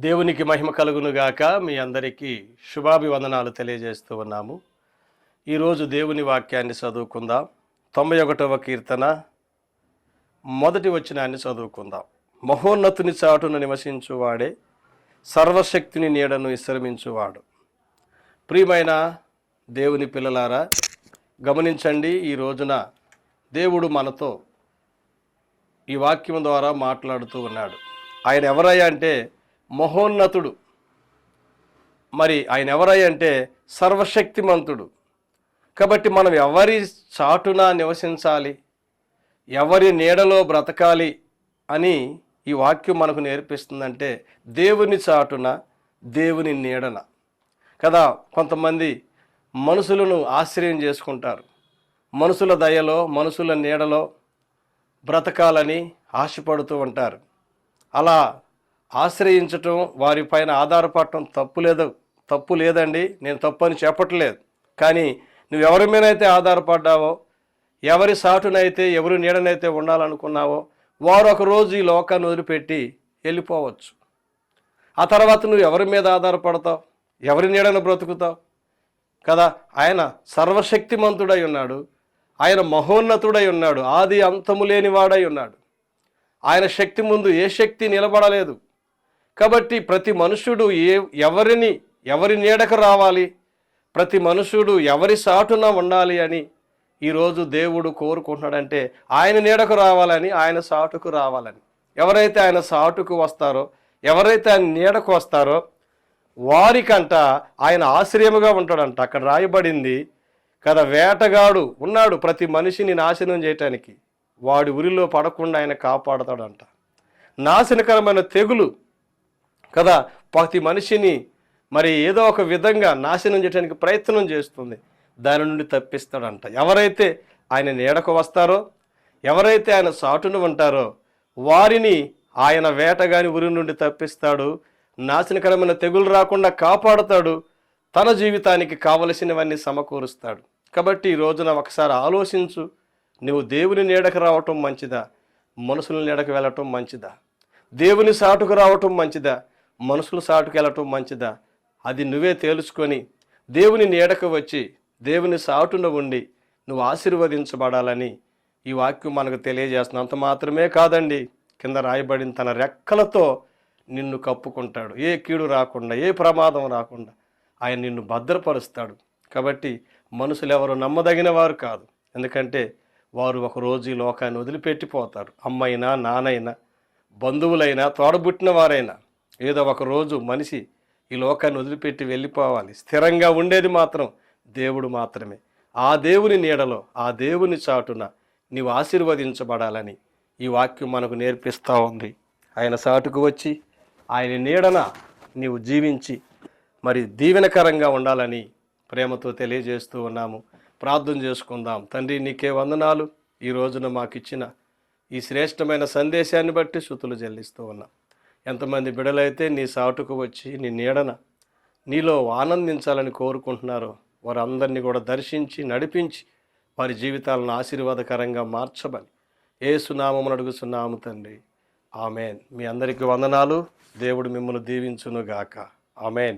దేవునికి మహిమ కలుగును గాక. మీ అందరికీ శుభాభివందనాలు తెలియజేస్తూ ఉన్నాము. ఈరోజు దేవుని వాక్యాన్ని చదువుకుందాం. తొంభై ఒకటవ కీర్తన. మొదటి వచనాన్ని చదువుకుందాం. మహోన్నతుని చాటున నివసించువాడే సర్వశక్తిని నీడను విశ్రమించువాడు. ప్రియమైన దేవుని పిల్లలారా గమనించండి ఈ రోజున దేవుడు మనతో ఈ వాక్యం ద్వారా మాట్లాడుతూ ఉన్నాడు. ఆయన ఎవరయ్యా అంటే మహోన్నతుడు. మరి ఆయన ఎవరై అంటే సర్వశక్తిమంతుడు. కాబట్టి మనం ఎవరి చాటున నివసించాలి? ఎవరి నీడలో బ్రతకాలి? అని ఈ వాక్యం మనకు నేర్పిస్తుందంటే దేవుని చాటున దేవుని నీడన. కదా కొంతమంది మనుషులను ఆశ్రయం చేసుకుంటారు. మనుషుల దయలో మనుషుల నీడలో బ్రతకాలని ఆశపడుతూ ఉంటారు. అలా ఆశ్రయించటం వారిపైన ఆధారపడటం తప్పు లేదు తప్పు లేదండి. నేను తప్పు అని చెప్పట్లేదు. కానీ నువ్వు ఎవరి మీదైతే ఆధారపడ్డావో ఎవరి సాటునైతే ఎవరి నీడనైతే ఉండాలనుకున్నావో వారు ఒకరోజు ఈ లోకాన్ని వదిలిపెట్టి వెళ్ళిపోవచ్చు. ఆ తర్వాత నువ్వు ఎవరి మీద ఆధారపడతావు? ఎవరి నీడను బ్రతుకుతావు? కదా ఆయన సర్వశక్తిమంతుడై ఉన్నాడు. ఆయన మహోన్నతుడై ఉన్నాడు. ఆది అంతము లేనివాడై ఉన్నాడు. ఆయన శక్తి ముందు ఏ శక్తి నిలబడలేదు. కాబట్టి ప్రతి మనుషుడు ఏ ఎవరిని ఎవరి నీడకు రావాలి? ప్రతి మనుషుడు ఎవరి సాటున ఉండాలి అని ఈరోజు దేవుడు కోరుకుంటున్నాడంటే ఆయన నీడకు రావాలని ఆయన సాటుకు రావాలని. ఎవరైతే ఆయన సాటుకు వస్తారో ఎవరైతే ఆయన నీడకు వస్తారో వారికంట ఆయన ఆశ్రయముగా ఉంటాడంట. అక్కడ రాయబడింది కదా వేటగాడు ఉన్నాడు ప్రతి మనిషిని నాశనం చేయటానికి. వాడి ఉరిలో పడకుండా ఆయన కాపాడతాడంట. నాశనకరమైన తెగులు కదా? ప్రతి మనిషిని మరి ఏదో ఒక విధంగా నాశనం చేయడానికి ప్రయత్నం చేస్తుంది. దాని నుండి తప్పిస్తాడంట. ఎవరైతే ఆయన నీడకు వస్తారో ఎవరైతే ఆయన సాటును ఉంటారో వారిని ఆయన వేటగాని ఉరి నుండి తప్పిస్తాడు. నాశనకరమైన తెగులు రాకుండా కాపాడుతాడు. తన జీవితానికి కావలసినవన్నీ సమకూరుస్తాడు. కాబట్టి ఈ రోజున ఒకసారి ఆలోచించు. నువ్వు దేవుని నీడకు రావటం మంచిదా? మనుషుల నీడకు వెళ్ళటం మంచిదా? దేవుని సాటుకు రావటం మంచిదా? మనుషుల సాటుకెళ్ళటం మంచిదా? అది నువ్వే తేల్చుకొని దేవుని నీడకు వచ్చి దేవుని సాటున ఉండి నువ్వు ఆశీర్వదించబడాలని ఈ వాక్యం మనకు తెలియజేస్తున్న అంత మాత్రమే కాదండి కింద రాయబడిన తన రెక్కలతో నిన్ను కప్పుకుంటాడు. ఏ కీడు రాకుండా ఏ ప్రమాదం రాకుండా ఆయన నిన్ను భద్రపరుస్తాడు. కాబట్టి మనుషులు ఎవరు నమ్మదగిన వారు కాదు. ఎందుకంటే వారు ఒకరోజు ఈ లోకాన్ని వదిలిపెట్టిపోతారు. అమ్మైనా నానైనా బంధువులైనా తోడబుట్టిన వారైనా. ఏదో ఒక రోజు మనిషి ఈ లోకాన్ని వదిలిపెట్టి వెళ్ళిపోవాలి. స్థిరంగా ఉండేది మాత్రం దేవుడు మాత్రమే. ఆ దేవుని నీడలో ఆ దేవుని చాటున నీవు ఆశీర్వదించబడాలని ఈ వాక్యం మనకు నేర్పిస్తూ ఉంది. ఆయన సాటుకు వచ్చి ఆయన నీడన నీవు జీవించి మరి దీవెనకరంగా ఉండాలని ప్రేమతో తెలియజేస్తూ ఉన్నాము. ప్రార్థన చేసుకుందాం. తండ్రి నీకే వందనాలు. ఈ రోజున మాకు ఇచ్చిన ఈ శ్రేష్టమైన సందేశాన్ని బట్టి శృతులు చెల్లిస్తూ ఉన్నాం. ఎంతమంది బిడలైతే నీ సాటుకు వచ్చి నీ నీడన నీలో ఆనందించాలని కోరుకుంటున్నారో వారందరినీ కూడా దర్శించి నడిపించి వారి జీవితాలను ఆశీర్వాదకరంగా మార్చమని ఏ సునామమును అడుగుతున్నాము తండ్రి. ఆమెన్. మీ అందరికీ వందనాలు. దేవుడు మిమ్మల్ని దీవించునుగాక. ఆమెన్.